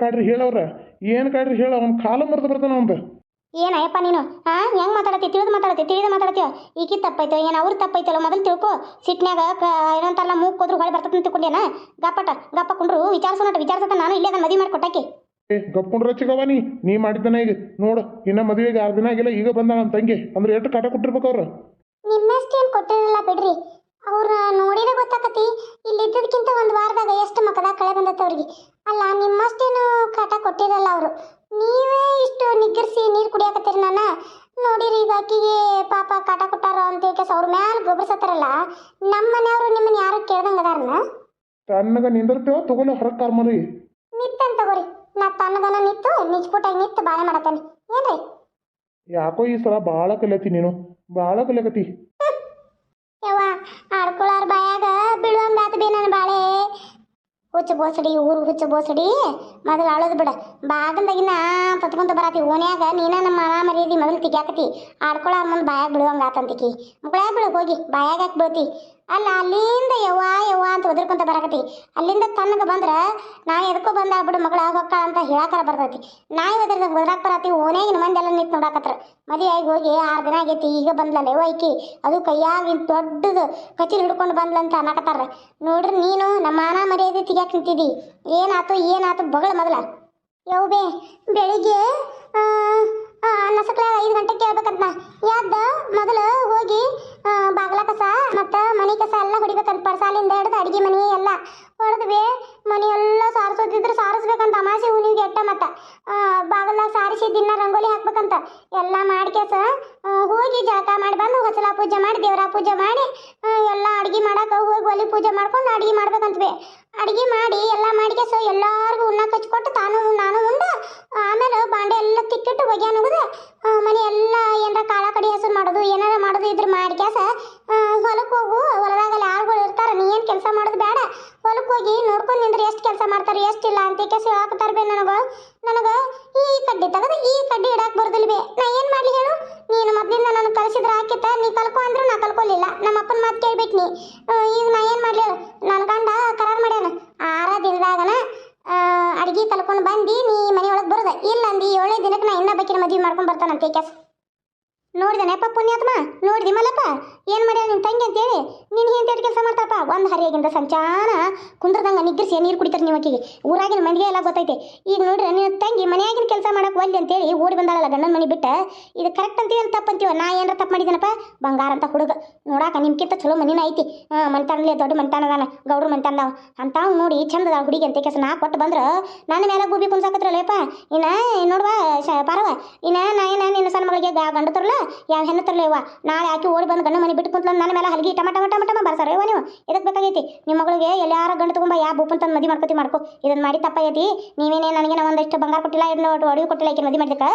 ಕಾಡ್ರಿ ಹೇಳವ್ರ ಏನು ಕಾಡ್ರಿ ಹೇಳ ಅವ್ನ ಕಾಲ ಮರ್ದು ಬರ್ತಾನ ಅವಂದು. ಏನಯ್ಯಪ್ಪ ನೀನು? ಹಾ ಹೆಂಗ್ ಮಾತಾಡತಿ ತಿಳಿದು ಮಾತಾಡತಿ ತಿಳಿದು ಮಾತಾಡತೀವ ಈಕಿ ತಪ್ಪೈತೋ ಏನು ಅವ್ರ ತಪ್ಪೈತಲ್ಲ ಮೊದಲು ತಿಳ್ಕೊ. ಸಿಟ್ನ್ಯಾಗ ಏನಂತಾರಲ್ಲ ಮೂಗ್ ಹೋದ್ರು ಹೊಳೆ ಬರ್ತದ ತಿಳ್ಕೊಂಡೇನ ಗಪ್ಪಟ ಗಪ್ಪ ಕುಂಡ್ರು ವಿಚಾರಿಸೋಣ ವಿಚಾರಸತ ನಾನು ಇಲ್ಲೇ ಅದನ್ನ ಮದುವೆ ಮಾಡ್ಕೊಟ್ಟಾಕಿ. ಏ ಗಪ್ಕೊಂಡ್ರ ಚಿಗವ ನೀ. ನೀ ಮಾಡಿದ್ದಾನ ಈಗ ನೋಡು ಇನ್ನ ಮದುವೆಗೆ ಆರು ದಿನ ಆಗಿಲ್ಲ ಈಗ ಬಂದ ನನ್ನ ತಂಗಿ. ಅಂದ್ರೆ ಎಷ್ಟು ಕಾಟ ಕೊಟ್ಟಿರ್ಬೇಕು ಅವ್ರು? ನಿಮ್ಮಷ್ಟೇನು ಕೊಟ್ಟಿರಲಿಲ್ಲ ಬಿಡ್ರಿ. ಅವ್ರ ನೋಡಿದ್ರೆ ಗೊತ್ತಾಕತಿ ಇಲ್ಲಿ ಇದ್ದದಕ್ಕಿಂತ ಒಂದು ವಾರದಾಗ ಎಷ್ಟು ಮಕ್ಕದ ಕಳೆ ಬಂದತ್ತ ಅವ್ರಿಗೆ. ಅಲ್ಲ ನಿಮ್ಮಷ್ಟೇನು ಕಾಟ ಕೊಟ್ಟಿರಲ್ಲ ಅವರು. ನೀವೇ ಇಷ್ಟು ನಿಗ್ಗರಿಸಿ ನೀರು ಕುಡಿಯಾಕತ್ತೀರಿ ನಾನು? ನೋಡಿರಿ ಈಗ ಆಕಿಗೆ ಪಾಪ ಕಾಟ ಕೊಟ್ಟಾರ ಅಂತ ಕೇಸ್ ಅವ್ರ ಮ್ಯಾಲ ಗೊಬ್ಬರಿಸತ್ತಾರಲ್ಲ ನಮ್ಮ ಮನೆಯವರು ನಿಮ್ಮನ್ನ ಯಾರು ಕೇಳ್ದಂಗೆ ಅದಾರನ ತಣ್ಣಗ ನಿಂದಿರ್ತೇವ ತಗೊಲ್ಲ ಹೊರಗೆ ಕಾರ್ ಮರಿ ನಿತ್ತಂತ ತಗೋರಿ. ನಾ ತನ್ನದನ ನಿತ್ತು ನಿಜ್ಪುಟಾಗಿ ನಿತ್ತು ಬಾಳೆ ಮಾಡತ್ತೇನೆ. ಏನ್ರಿ? ಯಾಕೋ ಈ ಸಲ ಭಾಳ ಕಲಿಯತಿ ನೀನು. ಭಾಳ ಕಲಿಯಕತಿ ಯವ್ವ ಆಡ್ಕೊಳಾರ ಬಾಯಾಗ ಬೀಳುವಂಗಾತ ಬೇ ನನ್ನ ಬಾಳೆ ಹುಚ್ಚು ಬೋಸಡಿ, ಊರು ಹುಚ್ಚು ಬೋಸಡಿ. ಮೊದಲು ಅಳೋದು ಬಿಡ. ಬಾಗಂದಾಗಿನ ಪತ್ಕೊಂತ ಬರತಿ ಓನ್ಯಾಗ ನೀನ ನಮ್ಮ ಮಾವ ಮರ್ಯಾದಿ ಮೊದಲು ತೆಗ್ಯಾಕತಿ ಆಡ್ಕೊಳ ಮುಂದೆ ಬಾಯಾಗ ಬೀಳುವಂಗಾತಂತಿಕಿ. ಮುಗಳಾಗ ಬಿಡು, ಹೋಗಿ. ಬಾಯಾಗ ಹಾಕಿ ಬೀಳ್ತಿ? ಅಲ್ಲ ಅಲ್ಲಿಂದ ಯವ್ವ ಯವ್ವ ಅಂತ ಒದರ್ಕೊಂತ ಬರಕತ್ತಿ. ಅಲ್ಲಿಂದ ತನ್ನಗೆ ಬಂದ್ರೆ ನಾ ಎದಕ್ಕೋ ಬಂದ ಬಿಡು ಮಗಳ, ಹೊಕ್ಕ ಅಂತ ಹೇಳಾಕರ ಬರ್ತೈತಿ. ನಾಯಿ ಒದರ್ದಾಗ ಒದರಾಕ್ ಬರತಿ ಓನ್ಯಾಗಿನ ಮಂದಿ ಎಲ್ಲ ನಿಂತು ನೋಡಾಕತ್ರ. ಮದುವೆ ಆಗಿ ಹೋಗಿ ಆರು ದಿನ ಆಗೈತಿ, ಈಗ ಬಂದ್ಲಲ್ಲ ಯವ್ವ ಐಕಿ ಅದು ಕೈಯಾಗ ದೊಡ್ಡದು ಕಚಿಲ್ ಹಿಡ್ಕೊಂಡು ಬಂದ್ಲಂತ ಅನ್ನಕತ್ತಾರ. ನೋಡ್ರಿ ನೀನು ನಮ್ಮ ಮಾನ ಮರ್ಯಾದೆ ತೆಗಿಯಾಕ ನಿಂತಿದ್ದಿ ಏನಾತು ಏನಾತು ಬಗಳ ಮೊದಲ. ಯವ್ಬೇ ಬೆಳಿಗ್ಗೆ ಆ, ಆ, ಅನ್ನ ಸಕ್ಲ ಐದು ಗಂಟೆಗೆ ಕೇಳ್ಬೇಕಂತ ಯಾವ್ದ ಮೊದಲು ಹೋಗಿ ಬಾಗ್ಲ ಕಸ ಮತ್ತು ಮನೆ ಕಸ ಎಲ್ಲ ಹೊಡಿಬೇಕಂತ ಪರ್ಸಾಲಿಂದ ಹಿಡ್ದು ಅಡುಗೆ ಮನೆ ಎಲ್ಲ. ಹೊಡೆದ್ವಿ ಮನೆ ಎಲ್ಲ ಸಾರಿಸೋದಿದ್ರೆ ಸಾರಿಸ್ಬೇಕಂತ ಅಮಾಸೆ ಹುಣ್ಣಿಗೆ ಎಟ್ಟ ಮತ್ತು. ಬಾಗಲ ಸಾರಿಸಿ ದಿನ ರಂಗೋಲಿ ಹಾಕ್ಬೇಕಂತ. ಎಲ್ಲ ಆ, ಹೋಗಿ ಜಳಕ ಮಾಡಿ ಬಂದು ಹೊಸಲ ಪೂಜೆ ಮಾಡಿ ದೇವರ ಪೂಜೆ ಮಾಡಿ ಎಲ್ಲ ಅಡುಗೆ ಮಾಡೋಕೆ ಹೋಗಿ ಒಲಿ ಪೂಜೆ ಮಾಡ್ಕೊಂಡು ಅಡುಗೆ ಮಾಡ್ಬೇಕಂತ್ವಿ. ಅಡ್ಗೆ ಮಾಡಿ, ಎಲ್ಲ ಮಾಡ್ಕೇಸ ಎಲ್ಲಾರ್ಗು ಉಣ್ಣಕ್ಕೆ ಹಚ್ಕೊಟ್ಟು ತಾನು, ನಾನು ಉಂಡ. ಆಮೇಲೆ ಬಾಂಡೆ ಎಲ್ಲ ತಿಕ್ಕಿಟ್ಟು ಒಗ್ಯಾನ ಹೋಗುದು ಮನೆ ಎಲ್ಲ ಏನಾರ ಕಾಳ ಕಡಿ ಹೆಸರು ಮಾಡೋದು, ಏನಾರ ಮಾಡೋದು ಇದ್ರ ಮಾಡ್ಕ್ಯಾಸ ಹೊಲಕ್ಕೆ ಹೋಗು. ಹೊಲದಾಗ ಆಳುಗಳು ಇರ್ತಾರೆ. ನೀ ಏನು ಕೆಲಸ ಮಾಡೋದು ಬೇಡ. ಹೊಲಕ್ಕೆ ಹೋಗಿ ನೋಡ್ಕೊಂಡು ನಿಂದ್ರೆ ಎಷ್ಟು ಕೆಲಸ ಮಾಡ್ತಾರೆ ಎಷ್ಟಿಲ್ಲ ಅಂತ ಕೆಸ ಹೇಳಾಕತ್ತಾರ ಬೇ ನನಗೆ. ನನಗೆ ಈ ಕಡ್ಡಿ ತೆಗೆದು ಈ ಕಡ್ಡಿ ಇಡಕ್ಕೆ ಬರೋದಿಲ್ಲ ಬೇ ನಾ ಏನು ಮಾಡಲಿ ಹೇಳು? ನೀನು ಮೊದಲಿಂದ ನಾನು ಕಲಿಸಿದ್ರೆ ಹಾಕಿತ್ತ ನೀ ಕಲ್ಕೊ ಅಂದ್ರೆ ನಾ ಕಲ್ಕೊಲಿಲ್ಲ. ನಮ್ಮ ಅಪ್ಪನ ಮಾತು ಕೇಳ್ಬೇಕು ನೀ. ಈಗ ನಾ ಏನು ಮಾಡಲಿ ನನ್ನ ಗಂಡ ಕರಾರು ಮಾಡ್ಯಾನ. ಆರ ದಿನದಾಗನ ಅಡುಗೆ ಕಲ್ಕೊಂಡು ಬಂದು, ನೀ ಮನೆಯೊಳಗೆ ಬರೋದ. ಇಲ್ಲ ಅಂದು ಏಳನೇ ದಿನಕ್ಕೆ ನಾ ಇನ್ನ ಬೇಕಿನ ಮದುವೆ ಮಾಡ್ಕೊಂಡು ಬರ್ತಾನಂತೆ ಕೆಸ್ ನೋಡಿದನೆಪ್ಪ ಪುಣ್ಯಾತ್ಮ? ನೋಡಿದಿ ಮಲ್ಲಪ್ಪ? ಏನು ಮಾಡ್ಯಾಳ ನಿನ್ನ ತಂಗಿ ಅಂತೇಳಿ? ನೀನು ಏನು ಕೆಲಸ ಮಾಡ್ತಪ್ಪ ಒಂದು ಹರಿಯಾಗಿಂದ ಸಂಚಾನ ಕುಂದ್ರದಂಗ ನಿಗ್ರಿಸಿ ನೀರು ಕುಡಿತಾರೆ ನೀವು ಆಕಿಗೆ ಊರಾಗಿನ ಮಂದಿಗೆ ಎಲ್ಲ ಗೊತ್ತೈತೆ. ಈಗ ನೋಡ್ರಿ, ನಿನ್ನ ತಂಗಿ ಮನೆಯಾಗಿನ ಕೆಲಸ ಮಾಡಕ್ಕೆ ಒಲ್ಲಿ ಅಂತೇಳಿ ಓಡಿ ಬಂದಾಳಲ್ಲ ಗಂಡನ ಮನೆ ಬಿಟ್ಟ. ಇದು ಕರೆಕ್ಟ್ ಅಂತೀವಿ ಅಂತ ತಪ್ಪು ಅಂತೀವ ನಾ ಏನಾರ ತಪ್ಪು ಮಾಡಿದ್ದೀನಪ್ಪ? ಬಂಗಾರ ಅಂತ ಹುಡುಗ. ನೋಡಾಕ ನಿಮ್ಕಿಂತ ಚಲೋ ಮನಿನ ಐತಿ. ಹಾಂ, ಮಂತಾನಲ್ಲೇ ದೊಡ್ಡ ಮಂತಾನದಾನ, ಗೌಡ್ರು ಮಂತಾನದಾವ. ಅಂತಾವ್ ನೋಡಿ ಚಂದದ ಹುಡುಗಿ ಅಂತ ಕೆಲಸ ನಾ ಕೊಟ್ಟು ಬಂದ್ರೆ ನನ್ನ ಮೇಲೆ ಗೂಬಿ ಕುನ್ಸಾಕತ್ರಲ್ಲಪ್ಪ ಇನ್ನ ನೋಡುವ ಶ ಪಾರವ, ಇನ್ನ ನಾ ಏನ ನಿನ್ನ ಸಣ್ಣ ಮಗಳಿಗೆ ಗಂಡ ತರಲ್ಲ ಯಾವ ಹೆಣ್ಣು ತರಲ್ಲ ಇವ ನಾಳೆ ಆಕೆ ಓಡಿ ಬಂದು ಗಂಡ ಮನೆ ಬಿಟ್ಟು ಕುಂತ ನನ್ನ ಮೇಲೆ ಹಲಗಿ ಟಮ ಟಮ ಟಮ ಟಮ ಬರ್ಸಾರ. ನೀವು ಇದಕ್ಕೆ ಬೇಕಾಗೈತಿ? ನಿಮ್ಮ ಮಗಳಿಗೆ ಎಲ್ಲಾರ ಗಂಡ ತಗೊಂಬ ಯಾ ಬೂಪನ್ ತಂದು ಮದಿ ಮಾಡ್ಕೋತಿ ಮಾಡ್ಕೋ. ಇದನ್ನ ಮಾಡಿ ತಪ್ಪಾಗೈತಿ ನೀವೇನೇ ನನಗೆ ಒಂದಿಷ್ಟು ಬಂಗಾರ ಕೊಟ್ಟಿಲ್ಲ, ಇನ್ನು ಒಡವಿ ಕೊಟ್ಟಿಲ್ಲ ಈಕೆ ಮದಿ ಮಾಡಿದಕ್ಕೆ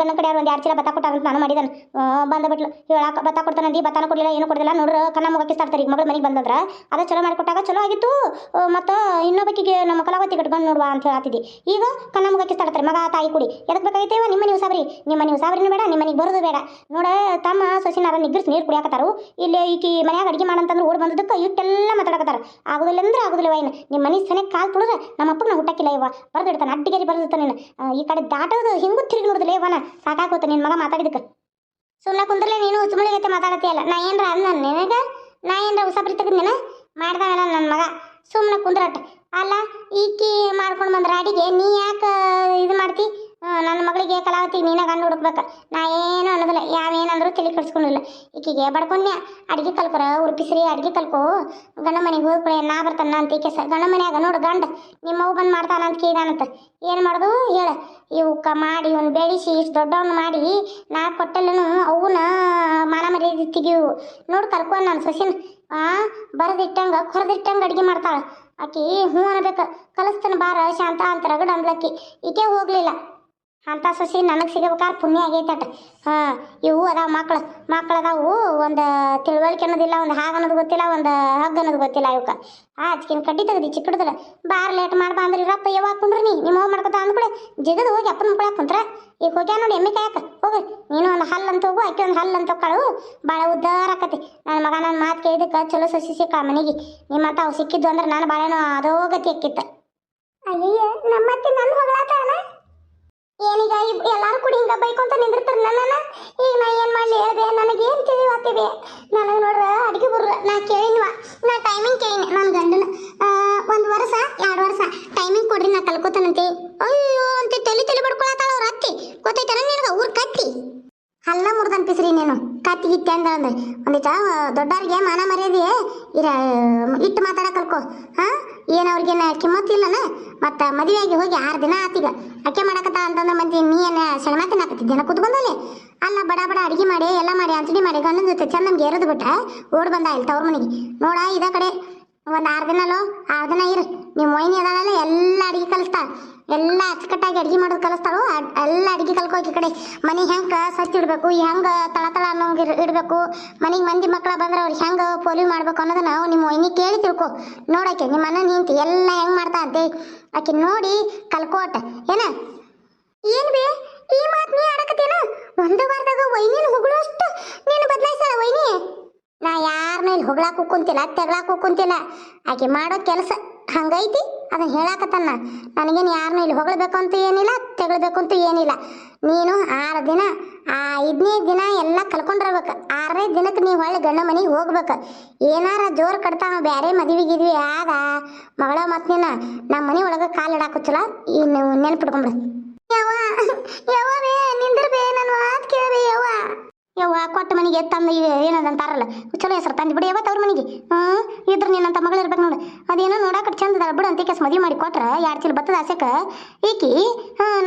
ಗಂಡನ ಕಡೆ ಒಂದು ಎರಡು ಚೀಲ ಬತ್ತಾ ಕೊಟ್ಟಾರ ಅಂತ ನಾನು ಮಾಡಿದನು. ಬಂದ ಬಿಟ್ಲು. ಹೇಳಾಕ ಬತ್ತ ಕೊಡ್ತಾನಂದಿ ಬತ್ತಾನ ಕೊಡಲಿಲ್ಲ, ಏನು ಕೊಡಲಿಲ್ಲ ನೋಡ್ರ ಕಣ್ಣ ಮುಗಕ್ಕೆ ಸ್ಟಾರ್ತಾರೆ ಈಗ ಮಗಳ ಮನೆಗೆ ಬಂದಂದ್ರ ಅದ ಚಲೋ ಮಾಡಿಕೊಟ್ಟಾಗ ಚಲೋ ಆಗಿತ್ತು. ಮತ್ತು ಇನ್ನೊಬ್ಬಕ್ಕಿಗೆ ನಮ್ಮ ಕಲಾವತಿ ಕಟ್ಕೊಂಡು ನೋಡುವ ಅಂತ ಹೇಳತ್ತಿದ್ದಿ ಈಗ ಕಣ್ಣ ಮುಗಕ್ಕೆ ಮಗ, ತಾಯಿ ಕುಡಿ. ಎದಕ್ಕೆ ಬೇಕಾಗೈತೆ? ನಿಮ್ಮ ನೀವು ಸಾಬ್ರಿ ನಿಮ್ಮ ನೀವು ಸಾಬ್ರಿನೂ ಬೇಡ, ನಿಮ್ಮ ಮನೆಗೆ ಬರೋದು ಬೇಡ. ನೋಡ, ತಮ್ಮ ಸಸಿನಾರ ನಿಗ್ರಿಸಿ ನೀರು ಕುಡಿಯಾಕತ್ತಾರು. ಇಲ್ಲಿ ಈಕಿ ಮನ್ಯಾಗ ಅಡುಗೆ ಮಾಡಂತಂದ್ರೆ ಓಡಿ ಬಂದದಕ್ಕೆ ಇಟ್ಟೆಲ್ಲ ಮಾತಾಡಕತ್ತಾರ. ಆಗುದಿಲ್ಲ ಅಂದ್ರೆ ಆಗುದಿಲ್ಲ ವೈನ್. ನಿಮ್ಮ ಮನೆ ಕಾಲ್ ತುಳಿದ್ರೆ ನಮ್ಮ ಅಪ್ಪನ ಹುಟ್ಟಕ್ಕಿಲ್ಲ ಇವ. ಬರ್ದಿಡ್ತಾನೆ ಅಡ್ಡಿಗೇರಿ ಬರ್ದಿರ್ತಾನೆ ನೀನು. ಈ ಕಡೆ ದಾಟೋದು ಹಿಂಗೂ ತಿರುಗಿ ನೋಡಿದಿಲ್ಲ ಇವನ ಸಾಕಾಗೋತ ನಿನ್ನ ಮಗ ಮಾತಾಡಿದಕ್ಕೆ ಸುಮ್ಮನೆ ಕುಂದ್ರಲೆ ನೀನು ಹುಚ್ಚುಮಳಿಗತ್ತೆ ಮಾತಾಡತ್ತೀಯಲ್ಲ ನಾ ಏನರ ಅಂದ ನಿನಗ? ನಾ ಏನರ ಉಸಾಬ್ರಿ ತೆಗೆದ್ನೇನ ಮಾಡ್ದಾನಲ್ಲ ನನ್ನ ಮಗ? ಸುಮ್ಮನೆ ಕುಂದ್ರಾಟ ಅಲ್ಲ, ಈಕಿ ಮಾಡ್ಕೊಂಡು ಬಂದ್ರ ಅಡಿಗೆ ನೀ ಯಾಕೆ ಇದು ಮಾಡ್ತಿ? ನನ್ನ ಮಗಳಿಗೆ ಕಲಾವತಿ ನೀನ ಗಂಡು ಹುಡುಕ್ಬೇಕು. ನಾ ಏನು ಅನ್ನೋದಿಲ್ಲ. ಯಾವೇನಂದ್ರೂ ತಿಳಿ ಕಳ್ಸ್ಕೊಂಡಿಲ್ಲ ಈಕಿಗೆ ಬಡ್ಕೊಂಡೆ ಅಡ್ಗೆ ಕಲ್ಕೊರ ಉರ್ಪಿಸ್ರಿ ಅಡಿಗೆ ಕಲ್ಕೋ. ಗಂಡ ಮನೆಗೆ ಹೋಗ್ಕೊಳ್ಳಿ ನಾ ಬರ್ತಾನ ಅಂತ ಈಕೆ ಸರ್ ಗಂಡ ಮನೆಯಾಗ ನೋಡು ಗಂಡ, ನಿಮ್ಮವ್ವ ಬಂದು ಮಾಡ್ತಾನ ಅಂತ ಕೇಳಿದಾನಂತ. ಏನು ಮಾಡೋದು? ಹೇಳ. ಇವಕ್ಕ ಮಾಡಿ ಇವ್ನು ಬೆಳೆಸಿ, ಇಷ್ಟು ದೊಡ್ಡವನ್ನ ಮಾಡಿ, ನಾ ಕೊಟ್ಟಲ್ಲನು ಅವನ್ನ ಮಾನ ಮರ್ಯಾದೆ ತೆಗಿವು ನೋಡು ಕಲ್ಕೊ ನಾನು ಸಸಿನ. ಆ, ಬರದಿಟ್ಟಂಗ, ಕೊರದಿಟ್ಟಂಗ ಅಡಿಗೆ ಮಾಡ್ತಾಳ. ಆಕಿ ಹ್ಞೂ ಅನ್ಬೇಕು. ಕಲಿಸ್ತಾನೆ ಬಾರ ಶಾಂತ ಅಂತ ರಗಡ ಅಂದ್ಲಕ್ಕಿ ಈಕೆ ಹೋಗ್ಲಿಲ್ಲ. ಅಂತ ಸೊಸಿ ನನಗೆ ಸಿಗಬೇಕಾದ್ರೆ ಪುಣ್ಯ ಆಗೈತಟ. ಹಾಂ, ಇವು ಅದಾವ ಮಕ್ಳು ಮಕ್ಳು ಅದಾವು. ಒಂದು ತಿಳುವಳಿಕೆ ಅನ್ನೋದಿಲ್ಲ ಒಂದು ಹಾಗೆ ಅನ್ನೋದು ಗೊತ್ತಿಲ್ಲ, ಒಂದು ಹಗ್ಗ ಅನ್ನೋದು ಗೊತ್ತಿಲ್ಲ ಇವಕ್ಕೆ ಆಚ್ಕಿನ ಕಡ್ಡಿ ತೆಗ್ದು ಚಿಕ್ಕಡ್ದ್ರೆ ಬಾರ್ ಲೇಟ್ ಮಾಡ್ಬಾ ಅಂದ್ರೆ ಇರಪ್ಪ ಯಾವಾಗ ಕುಂಡ್ರಿ ನೀ ನಿಮ್ಮ ಹೋಗಿ ಮಾಡ್ಕೊತ ಅಂದ್ಕೂಡೆ ಜಿಗದು ಹೋಗಿ ಅಪ್ಪನ ಮಕ್ಕಳ ಕುಂತ್ರ. ಈಗ ಹೋಗ್ಯಾ ನೋಡಿ ಎಮ್ಮೆ ಕಾಯಕ. ಹೋಗಿ, ನೀನು ಒಂದು ಹಲ್ಲು ಅಂತ ಹೋಗು, ಆಕೆ ಒಂದು ಹಲ್ಲು ಅಂತ ಕಳು. ಭಾಳ ಉದ್ದಾರ ಆಕತಿ. ನನ್ನ ಮಗ ನನ್ನ ಮಾತು ಕೇಳಿದಕ್ಕೆ ಚಲೋ ಸಸಿ ಸಿಕ್ಕ ಮನೆಗೆ. ನಿಮ್ಮಂತ ಅವು ಸಿಕ್ಕಿದ್ದು ಅಂದ್ರೆ ನಾನು ಭಾಳೇನೋ ಅದೋ ಗತಿ ಆಕ್ಕಿತ್ತು ಅಯ್ಯಯ್ಯ, ನಮ್ಮತ್ತೆ ನನ್ನ ಹೊಗಳಾತಾನ? ಏನೀಗ ಎಲ್ಲಾರು ಕೂಡಿ ಹಿಂಗ ಬೈಕೊಂತ ನಿಂದಿರ್ತಾರ ನನ್ನ ಈಗ ನಾ ಏನ್ ಮಾಡ್ಲಿ ಹೇಳ್ದೆ? ನನಗೆ ಏನ್ ತಿಳಿವಾತಿವೆ ನನಗೆ ನೋಡ್ರ, ಅಡಿಗೆ ಬರ್ರ ನಾ ಕೇಳಿನ್ವ. ನಾ ಟೈಮಿಂಗ್ ಕೇಳಿನಿ. ನನ್ನ ಗಂಡನ ಒಂದ್ ವರ್ಷ, ಎರಡು ವರ್ಷ. ಟೈಮಿಂಗ್ ಕೊಡ್ರಿ, ನಾ ಕಲ್ಕೋತಾನಂತೆ. ಅಯ್ಯೋ, ಅಂತ ತಲೆ ತಲೆ ಬಡ್ಕೊಳತಾಳ ಅವ್ರ ಅತ್ತಿ. ಗೊತ್ತೈತನ ನಿನಗ? ಹಲ್ಲ ಮುರ್ದನ್ ಪಿಸ್ರಿ ನೀನು ಕತ್ತಿ ಗಿತ್ತಿ ಅಂದ ಅಂದ್ರೆ ಒಂದಿಟ ದೊಡ್ಡವ್ರಿಗೆ ಮಾನ ಮರ್ಯಾದೆ ಇರ, ಇಟ್ಟು ಮಾತಾಡ ಕಲ್ಕೋ. ಹಾ? ಏನು ಅವ್ರಿಗೇನ ಕಿಮ್ಮತ್ತಿಲ್ಲನ ಮತ್ತ ಮದುವೆಯಾಗಿ ಹೋಗಿ ಆರು ದಿನ ಆತೀಗ ಅಕ್ಕೆ ಮಾಡಕತ್ತ ಅಂತಂದ್ರೆ ಮಂದಿ, ನೀ ಏನ ಸೆಣಮಾತಿನ ಹಾಕತ್ತಿದ್ದೇನ ಕುತ್ಕೊಂಡಲ್ಲಿ ಅಲ್ಲ, ಬಡ ಬಡ, ಅಡಿಗೆ ಮಾಡಿ, ಎಲ್ಲ ಮಾಡಿ, ಅಂಚಡಿ ಮಾಡಿ, ಗಂಡನ ಜೊತೆ ಚಂದ ನಮ್ಗೆ ಎರದು ಬಿಟ್ಟ ಓಡ್ ಬಂದ ಇಲ್ಲಿ ತವ್ರ ಮನೆಗೆ. ನೋಡ, ಇದ ಕಡೆ. ಒಂದು ಆರು ಅಲ್ಲೋ ಆರು ದಿನ ಇರು. ನಿಮ್ಮ ಮೊಯ್ನಿ ಅದಾಗಲ್ಲ ಎಲ್ಲ ಅಡಿಗೆ ಕಲಿಸ್ತಾ ಎಲ್ಲ ಅಚ್ಚುಕಟ್ಟಾಗಿ ಅಡಿಗೆ ಮಾಡೋದು ಕಲಿಸ್ತಾಳು. ಎಲ್ಲ ಅಡಿಗೆ ಈ ಕಡೆ ಮನೆ ಹೆಂಗೆ ಸ್ವಚ್ಛ ಇಡಬೇಕು, ಹೆಂಗೆ ತಳ ತಳ ಅನ್ನೋಂಗೆ ಇಡಬೇಕು, ಮನೆಗೆ ಮಂದಿ ಮಕ್ಕಳ ಬಂದ್ರೆ ಅವ್ರಿಗೆ ಹೆಂಗೆ ಪೋಲಿ ಮಾಡ್ಬೇಕು ಅನ್ನೋದನ್ನ ನಿಮ್ಮ ಮೊಯ್ನಿ ಕೇಳಿ ತಿಳ್ಕೊ. ನೋಡಕ್ಕೆ ನಿಮ್ಮ ಅಣ್ಣ ನಿಂತು ಎಲ್ಲ ಹೆಂಗ್ ಮಾಡ್ತಾ ಅಂತೆ. ಆಕೆ ನೋಡಿ ಕಲ್ಕೋಟ. ಏನ? ಏನು ಬೇ? ಈ ಮಾತು ನೀ ಆಡಕತ್ತೇನ? ಒಂದು ವಾರದಾಗ ವೈನಿನ ಹುಗುಳಷ್ಟು ನೀನು ಬದಲಾಯಿಸಲ್ಲ ವೈನಿ? ನಾ ಯಾರನ್ನ ಇಲ್ಲಿ ಹೊಗಳಾಕು ಕುಂತಿಲ್ಲ ತೆಗಳಾಕು ಕುಂತಿಲ್ಲ. ಆಕೆ ಮಾಡೋ ಕೆಲಸ ಹಂಗೈತಿ ಅದನ್ನ ಹೇಳಾಕತ್ತನ್ನ ನನಗೇನು ಯಾರನ್ನೂ ಇಲ್ಲಿ ಅಂತ ಏನಿಲ್ಲ, ತೆಗಳಬೇಕು ಅಂತ ಏನಿಲ್ಲ. ನೀನು ಆರು ದಿನ, ಆ ಐದನೇ ದಿನ ಎಲ್ಲ ಕಲ್ಕೊಂಡಿರ್ಬೇಕು. ಆರನೇ ದಿನಕ್ಕೆ ನೀವು ಹೊಳ್ಳಿ ಗಂಡ ಮನೆಗೆ ಹೋಗ್ಬೇಕು. ಏನಾರ ಜೋರು ಕಟ್ತಾವ ಬೇರೆ ಮದುವೆ ಗಿದ್ವಿ ಆಗ ಮಗಳ ಮತ್ತೆ ನೀನು ನಮ್ಮ ಮನೆ ಒಳಗೆ ಕಾಲು ಇಡಾಕುಚ್ಚಲ ಇನ್ನು ನೆನ್ಪಿಟ್ಕೊಂಬಿಡು ಯವ್ವ ಯವ್ವ ಬೇ ನಿಂದಿರ್ಬೇ ನನ್ನ ಮಾತು ಕೇಳಬೇ, ಯವ್ವ. ಯವ್ವ, ಕೊಟ್ಟ ಮನೆಗೆ ತಂದು ಏನದಂತಾರಲ್ಲ ಚಲೋ ಹೆಸರು ತಂದು ಬಿಡಿ ಯಾವತ್ತು ಅವ್ರ ಮನೆಗೆ? ಹ್ಞೂ ಇದ್ರ ನಿನ್ನಂತ ಮಗಳು ನೋಡು. ಅದೇನೋ ನೋಡಕ್ಕೆ ಚಂದ ಅದಾಳ ಬಿಡು ಅಂತ ಕೇಸ್ ಮದುವೆ ಮಾಡಿ ಕೊಟ್ರ ಎರಡು ಚೀಲ ಬತ್ತದ ಆಸೆಕ? ಈಕಿ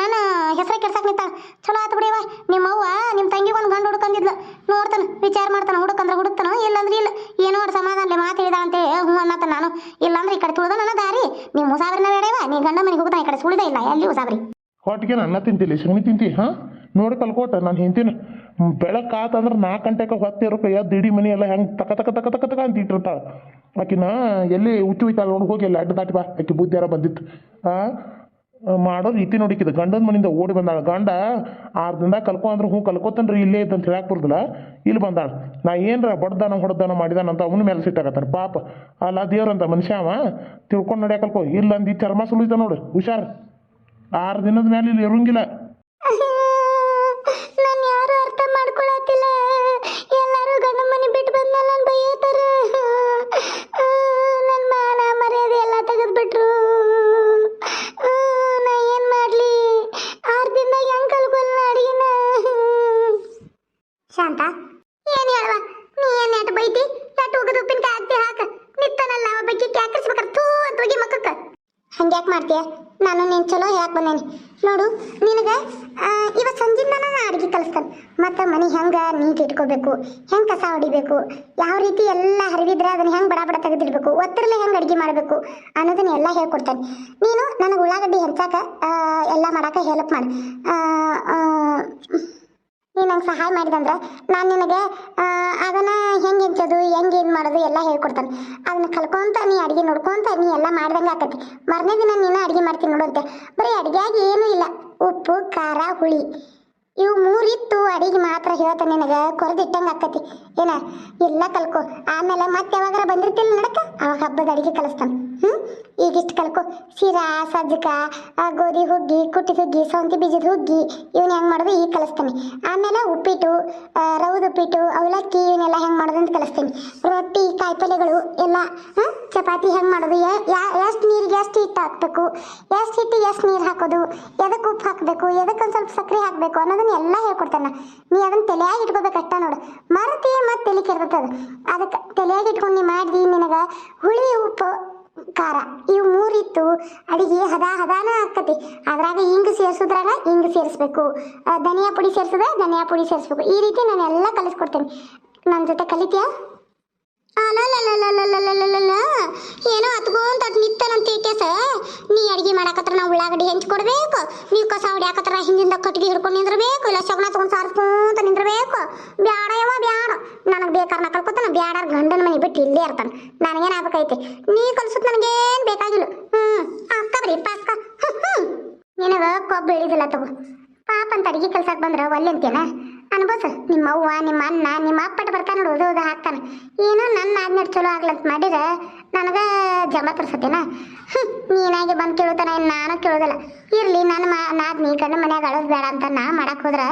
ನಾನು ಹೆಸರು ಕೆಡ್ಸಕ್ಕೆ ನಿಂತಾಳ. ಚಲೋ ಆತು ಬಿಡಿಯವ್ವ ನಿಮ್ಮ ಅವ್ವ ನಿಮ್ಮ ತಂಗಿಗೊಂದು ಒಂದು ಗಂಡು ಹುಡುಕಂದಿದ್ಲು. ನೋಡ್ತಾನ, ವಿಚಾರ ಮಾಡ್ತಾನೆ, ಹುಡುಕಂದ್ರೆ ಹುಡುಕ್ತಾನ ಇಲ್ಲಾಂದ್ರೆ ಇಲ್ಲ. ಏನೋ ಅವ್ರ ಸಮಾಧಾನ ಮಾತು ಅಂತ ಹ್ಞೂ ಅನ್ನತ್ತ ನಾನು. ಇಲ್ಲಾಂದ್ರೆ ಈ ಕಡೆ ತುಳಿದ ನನ್ನ ದಾರಿ. ನೀವು ಮುಸಾಬರಿನ ಬೇಡವ ನೀ ಗಂಡ ಮನೆಗೆ ಹೋಗ್ತಾನೆ, ಈ ಕಡೆ ಸುಳಿದ ಇಲ್ಲ, ಎಲ್ಲಿ ಮುಸಾಬರಿ? ಹೊಟ್ಟಿಗೆ ಅನ್ನ ತಿಂತಿಲಿ ಸಗಣಿ ತಿಂತಿ, ಹಾಂ? ನೋಡಿ ಕಲ್ಕೋಟ ನಾನು ಹಿಂತಿನ ಬೆಳಕು ಆತಂದ್ರೆ ನಾಲ್ಕು ಗಂಟೆಗೆ ಹೊತ್ತಿರೋಕೆ ಎದ್ದು ಇಡೀ ಮನೆ ಎಲ್ಲ ಹೆಂಗೆ ತಕ ತಕ ತಕ ತಕ ತಕ ಅಂತ ಇಟ್ಟಿರ್ತಾಳೆ. ಆಕಿನ ಎಲ್ಲಿ ಉಚ್ಚು ಹೋಯ್ತಾಳ ನೋಡಿ, ಹೋಗಿ ಎಲ್ಲ ಅಡ್ಡ ದಾಟಿ ಬಾ. ಆಕಿ ಬುದ್ಧಿ ಯಾರ ಬಂದಿತ್ತು. ಆ ಮಾಡೋ ರೀತಿ ನೋಡಿಕಿದ ಗಂಡನ ಮನಿಂದ ಓಡಿ ಬಂದಾಳ. ಗಂಡ ಆರು ದಿನ ಕಲ್ಕೊ ಅಂದ್ರೆ ಹ್ಞೂ ಕಲ್ಕೋತನ್ರಿ ಇಲ್ಲೇ ಇದ್ದಂತ ಹೇಳಕ್ ಬರ್ದಿಲ್ಲ. ಇಲ್ಲಿ ಬಂದಾಳ. ನಾ ಏನ್ರ ಬಡ್ದಾನ ಹೊಡ್ದಾನ ಮಾಡಿದಾನ ಅಂತ ಅವನ ಮೇಲೆ ಸಿಟ್ಟಾಗತ್ತಾನ ಪಾಪ. ಅಲ್ಲ ದೇವ್ರಂತ ಮನುಷ್ಯ ಅವ. ತಿಳ್ಕೊಂಡು ನಡ್ಯಾಕ ಕಲ್ಕೋ. ಇಲ್ಲ ಅಂದು ಚರ್ಮ ಸುಲಿತ ನೋಡು. ಹುಷಾರ್. ಆರು ದಿನದ ಮೇಲೆ ಇಲ್ಲಿ ಇರಂಗಿಲ್ಲ ನಾನು ಯಾರು ಅರ್ಥ ಮಾಡ್ಕೊಳತಿಲ್ಲ ಎಲ್ಲರೂ ಗಂಡ ಮನೆ ಬಿಟ್ಟು ಬಂದ್ಮೇಲೆ ನನ್ನ ಬೈಯತಾರ ನನ್ನ ಮಾನ ಮರ್ಯಾದೆ ಎಲ್ಲ ತೆಗೆದ್ಬಿಟ್ರು ನಾ ಏನ್ ಮಾಡ್ಲಿ ಆರು ದಿನದಾಗ ಹೆಂಗ್ ಕಲ್ಕೊಲ್ಲ ಅಡಿಗೆನ ಶಾಂತ ಏನ್ ಹೇಳುವ ನೀ ಏನ್ ಎಟ್ ಬೈತಿ ಎಟ್ ಹೋಗದ ಉಪ್ಪಿನಕಾಯಿ ಹಾಕ್ತಿ ಹಾಕ ನಿತ್ತನಲ್ಲ ಅವ ಬಗ್ಗೆ ಕ್ಯಾಕರಿಸ್ಬೇಕಾರ ಥೂ ಅಂತ ಹೋಗಿ ಮಕ್ಕಕ್ಕ ಹಂಗ್ಯಾಕ್ ಮಾಡ್ತೀಯ ನಾನು ನೀನು ಚಲೋ ಹೇಳಕ್ ಬಂದೇನಿ ನೋಡು, ನಿನಗೆ ಇವತ್ತು ಸಂಜಿಂದ ನಾನು ಅಡುಗೆ ಕಲಿಸ್ತಾನೆ. ಮತ್ತು ಮನೆ ಹೆಂಗೆ ನೀಟ್ ಇಟ್ಕೋಬೇಕು, ಹೆಂಗೆ ಕಸ ಹೊಡಿಬೇಕು, ಯಾವ ರೀತಿ ಎಲ್ಲ ಹರಿವಿದ್ರೆ ಅದನ್ನ ಹೆಂಗೆ ಬಡ ಬಡ ತೆಗೆದಿಡ್ಬೇಕು ಒತ್ತರಲ್ಲೇ ಹೆಂಗೆ ಅಡುಗೆ ಮಾಡಬೇಕು ಅನ್ನೋದನ್ನ ಎಲ್ಲ ಹೇಳ್ಕೊಡ್ತಾನೆ. ನೀನು ನನಗೆ ಉಳ್ಳಾಗಡ್ಡಿ ಹೆಂಚಾಕ ಎಲ್ಲ ಮಾಡಾಕ ಹೆಲ್ಪ್ ಮಾಡು. ನೀನು ನಂಗೆ ಸಹಾಯ ಮಾಡಿದಂದ್ರೆ ನಾನು ನಿನಗೆ ಅದನ್ನು ಹೆಂಗೆ ಹೆಂಚೋದು ಹೆಂಗೆ ಏನು ಮಾಡೋದು ಎಲ್ಲ ಹೇಳ್ಕೊಡ್ತಾನೆ. ಅದನ್ನ ಕಲ್ಕೊಂತ ನೀ ಅಡುಗೆ ನೋಡ್ಕೊಂತ ನೀ ಎಲ್ಲ ಮಾಡ್ದಂಗೆ ಆಕತಿ. ಮರನೇ ದಿನ ನೀನು ಅಡುಗೆ ಮಾಡ್ತೀನಿ ನೋಡುವಂತೆ ಬರೀ ಅಡುಗೆಯಾಗಿ ಏನೂ ಇಲ್ಲ. ಉಪ್ಪು, ಖಾರ, ಹುಳಿ. ಇವು ಮೂರಿತ್ತು ಅಡಿಗೆ ಮಾತ್ರ ಹೇಳ್ತಾನೆ ನಿನಗೆ. ಕೊರದಿಟ್ಟಂಗೆ ಆಕತಿ. ಏನ? ಎಲ್ಲ ಕಲ್ಕೊ. ಆಮೇಲೆ ಮತ್ತೆ ಯಾವಾಗಾರ ಬಂದಿರ್ತೀನಿ ನಡಕ? ಅವಾಗ ಹಬ್ಬದ ಅಡಿಗೆ ಕಲಿಸ್ತಾನೆ. ಈಗಿಷ್ಟು ಕಲ್ಕೊ ಶಿರಾ ಸಜ್ಜಕ ಗೋಧಿ ಹುಗ್ಗಿ, ಕುಟ್ಟಿ ಹುಗ್ಗಿ ಸೌಂತಿ ಬೀಜದ ಹುಗ್ಗಿ ಇವನ್ನ ಹೆಂಗೆ ಮಾಡೋದು ಈಗ ಕಲಿಸ್ತೀನಿ. ಆಮೇಲೆ ಉಪ್ಪಿಟ್ಟು ರೌದು ಉಪ್ಪಿಟ್ಟು, ಅವಲಕ್ಕಿ ಇವನ್ನೆಲ್ಲ ಹೆಂಗೆ ಮಾಡೋದು ಅಂತ ಕಲಿಸ್ತೀನಿ. ರೊಟ್ಟಿ ಕಾಯಿಪಲ್ಯಗಳು ಎಲ್ಲ ಚಪಾತಿ ಹೆಂಗೆ ಮಾಡೋದು ಎಷ್ಟು ನೀರಿಗೆ ಎಷ್ಟು ಹಿಟ್ಟು ಹಾಕಬೇಕು, ಎಷ್ಟು ಹಿಟ್ಟು ಎಷ್ಟು ನೀರು ಹಾಕೋದು ಎದಕ್ಕೆ ಉಪ್ಪು ಹಾಕಬೇಕು ಎದಕ್ಕೆ ಒಂದು ಸ್ವಲ್ಪ ಸಕ್ಕರೆ ಹಾಕಬೇಕು ಅನ್ನೋದನ್ನ ಎಲ್ಲ ಹೇಳ್ಕೊಡ್ತಾನೆ. ನೀ ಅದನ್ನ ತಲೆಯಾಗಿ ಇಟ್ಕೋಬೇಕು ಅಷ್ಟ ನೋಡು. ಮರತಿ ಮತ್ತೆ ತಲೆ ಕೆಡ್ತದ ಅದಕ್ಕೆ ತಲೆಯಾಗಿ ಇಟ್ಕೊಂಡು ನೀ ಮಾಡಿದಿ ನಿನಗೆ ಹುಳಿ ಉಪ್ಪು ಖಾರ ಇವು ಮೂರಿತ್ತು. ಅಡಿಗೆ ಹದ ಹದಾನ ಆಕತಿ. ಅದ್ರಾಗ ಹಿಂಗ್ ಸೇರಿಸೋದ್ರಾಗ ಹಿಂಗ್ ಸೇರಿಸ್ಬೇಕು. ಧನಿಯಾ ಪುಡಿ ಸೇರ್ಸಿದ್ರೆ ಧನಿಯಾ ಪುಡಿ ಸೇರಿಸ್ಬೇಕು. ಈ ರೀತಿ ನಾನು ಎಲ್ಲ ಕಲಿಸ್ಕೊಡ್ತೇನೆ. ನನ್ನ ಜೊತೆ ಕಲಿತೀಯಾ? ಏನೋ ಹತ್ಕೊಂತ ನಿತ್ತನಂತ ಕೇಸ ನೀ ಅಡಿಗೆ ಮಾಡಾಕತ್ರ ನಾ ಉಳ್ಳಾಗಡ್ಡಿ ಹೆಂಚ್ ಕೊಡ್ಬೇಕು. ನೀವು ಕಸ ಹೊಡ್ಯಾಕತ್ರ ಹಿಂದಿಂದ ಕಟ್ಟಿಗೆ ಹಿಡ್ಕೊಂಡು ನಿಂದ್ರಬೇಕು. ಇಲ್ಲ ಶಗ್ನ ತಗೊಂಡ್ ಸಾರಿಸ್ಕೊಂತ ನಿಂದ್ರಬೇಕು. ಬ್ಯಾಡ ಯಾವ ಬ್ಯಾಡ. ನನಗೆ ಬೇಕಾರ್ ನಾ ಕಲ್ಕೊತಾನ, ಬ್ಯಾಡಾರ್ ಗಂಡನ ಮನೆ ಬಿಟ್ಟು ಇಲ್ಲೇ ಇರ್ತಾನ. ನನಗೇನು ಆಗ್ಬೇಕೈತಿ ನೀ ಕಲ್ಸುತ್ತ ನನಗೇನ್ ಬೇಕಾಗಿಲ್ಲ. ಹ್ಮ್, ಅಕ್ಕ ಬರೀ ಹ್ಮ್ ನಿನಗ ಕೊಬ್ಬು ಇಳಿದಿಲ್ಲ ತಗೋ. ಪಾಪ ಅಂತ ಅಡಿಗೆ ಕೆಲ್ಸಕ್ಕೆ ಬಂದ್ರ ಒಲ್ಲೆ ಅಂತೇನ ಅನ್ಬೋಸ ನಿಮ್ಮ ಅವ್ವ, ನಿಮ್ಮ ಅಣ್ಣ, ನಿಮ್ಮ ಅಪ್ಪಟ ಬರ್ತಾನ ನೋಡು ಉದ ಹಾಕ್ತಾನ. ಏನೋ ನನ್ನ ಆಜ್ಞೆ ಚಲೋ ಆಗ್ಲಂತ ಮಾಡಿದ್ರೆ ನನಗ ಜಮ ತರ್ಸತ್ತೇನ? ಹ್ಞೂ ನೀನಾಗಿ ಬಂದು ಕೇಳುತ್ತಾನ ನಾನು ಕೇಳೋದಿಲ್ಲ. ಇರ್ಲಿ, ನನ್ನ ಮಾ ನಾದ್ನಿ ಗಂಡ ಮನ್ಯಾಗ ಅಳದ್ ಬೇಡ ಅಂತ ನಾ ಮಾಡಕ್ಕೆ ಹೋದ್ರೆ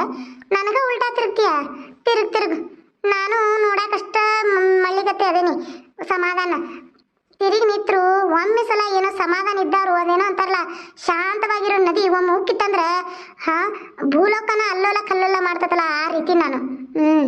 ನನಗೆ ಉಲ್ಟಾ ತಿರುಗ್ತೀಯ? ತಿರುಗ್ ತಿರುಗ್. ನಾನು ನೋಡಕ್ಕಷ್ಟ ಮಲ್ಲಿಗತ್ತೆ ಅದೇನಿ. ಸಮಾಧಾನ. ತಿರುಗಿ ನಿತ್ರು, ಒಮ್ಮೆ ಸಲ ಏನೋ ಸಮಾಧಾನ ಇದ್ದಾರು ಅದೇನೋ ಅಂತಾರಲ್ಲ, ಶಾಂತವಾಗಿರೋ ನದಿ ಒಮ್ಮೆ ಉಕ್ಕಿತ್ತಂದ್ರೆ ಹಾ, ಭೂಲೋಕನ ಅಲ್ಲೋಲ ಕಲ್ಲೋಲ ಮಾಡ್ತತಲ್ಲ ಆ ರೀತಿ ನಾನು. ಹ್ಮ್.